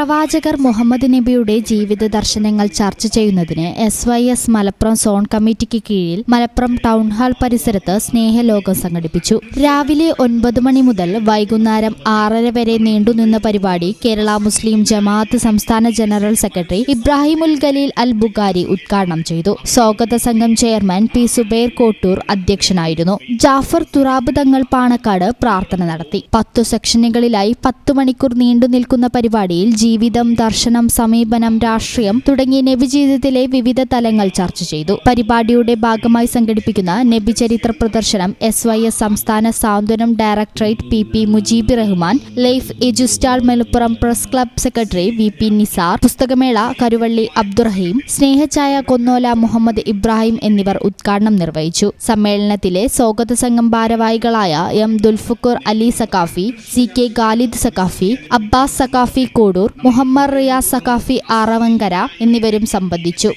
പ്രവാചകർ മുഹമ്മദ് നബിയുടെ ജീവിത ദർശനങ്ങൾ ചർച്ച ചെയ്യുന്നതിന് S Y S Malappuram zone കമ്മിറ്റിക്ക് കീഴിൽ മലപ്പുറം ടൗൺ ഹാൾ പരിസരത്ത് സ്നേഹലോകം സംഘടിപ്പിച്ചു. രാവിലെ ഒൻപത് മണി മുതൽ വൈകുന്നേരം ആറര വരെ നീണ്ടുനിന്ന പരിപാടി കേരള മുസ്ലിം ജമാഅത്ത് സംസ്ഥാന ജനറൽ സെക്രട്ടറി ഇബ്രാഹിമുൽ ഖലീൽ അൽ ബുഖാരി ഉദ്ഘാടനം ചെയ്തു. സ്വാഗത സംഘം ചെയർമാൻ പി സുബൈർ കോട്ടൂർ അധ്യക്ഷനായിരുന്നു. ജാഫർ തുറാബ് തങ്ങൾ പാണക്കാട് പ്രാർത്ഥന നടത്തി. പത്തു സെക്ഷനുകളിലായി പത്തു മണിക്കൂർ നീണ്ടു നിൽക്കുന്ന പരിപാടിയിൽ ജീവിതം ദർശനം സമീപനം രാഷ്ട്രീയം തുടങ്ങി നബിജീവിതത്തിലെ വിവിധ തലങ്ങൾ ചർച്ച ചെയ്തു. പരിപാടിയുടെ ഭാഗമായി സംഘടിപ്പിക്കുന്ന നബിചരിത്ര പ്രദർശനം എസ് വൈ എസ് സംസ്ഥാന Santhwanam directorate P P Mujeeb Rahman life edu stall Malappuram press club secretary V P Nisar പുസ്തകമേള Karuvalli Abdurahim സ്നേഹഛായ Konnola Muhammad Ibrahim എന്നിവർ ഉദ്ഘാടനം നിർവഹിച്ചു. സമ്മേളനത്തിലെ സ്വാഗത സംഘം ഭാരവാഹികളായ M Dulfukkur Ali Saqafi C K Khalid Saqafi Abbas Saqafi Kodur Muhammad Riyas Saqafi Aravankara എന്നിവരും സംബന്ധിച്ചു.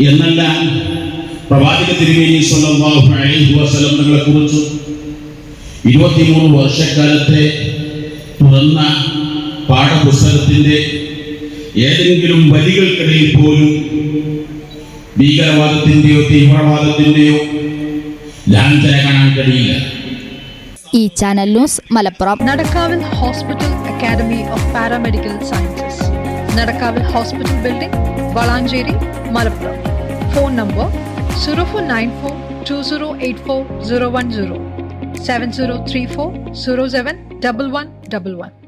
എന്നല്ല പ്രവാചക തിരുമേനി സല്ലല്ലാഹു അലൈഹി വസല്ലം തങ്ങളെ കുറിച്ച് ഇരുപത്തിമൂന്ന് വർഷക്കാലത്തെ തുറന്ന പാഠപുസ്തകത്തിന്റെ ഏതെങ്കിലും വരികൾക്കിടയിൽ പോലും ഭീകരവാദത്തിന്റെയോ തീവ്രവാദത്തിന്റെയോ ലാഞ്ചന കാണാൻ കഴിയില്ല. ഈ channel news Malappuram. നടക്കാവിൽ hospital Academy of Paramedical Sciences, Nadakavil Hospital Building, Valanjeri, Malappuram. Phone number 0494 2084010 7034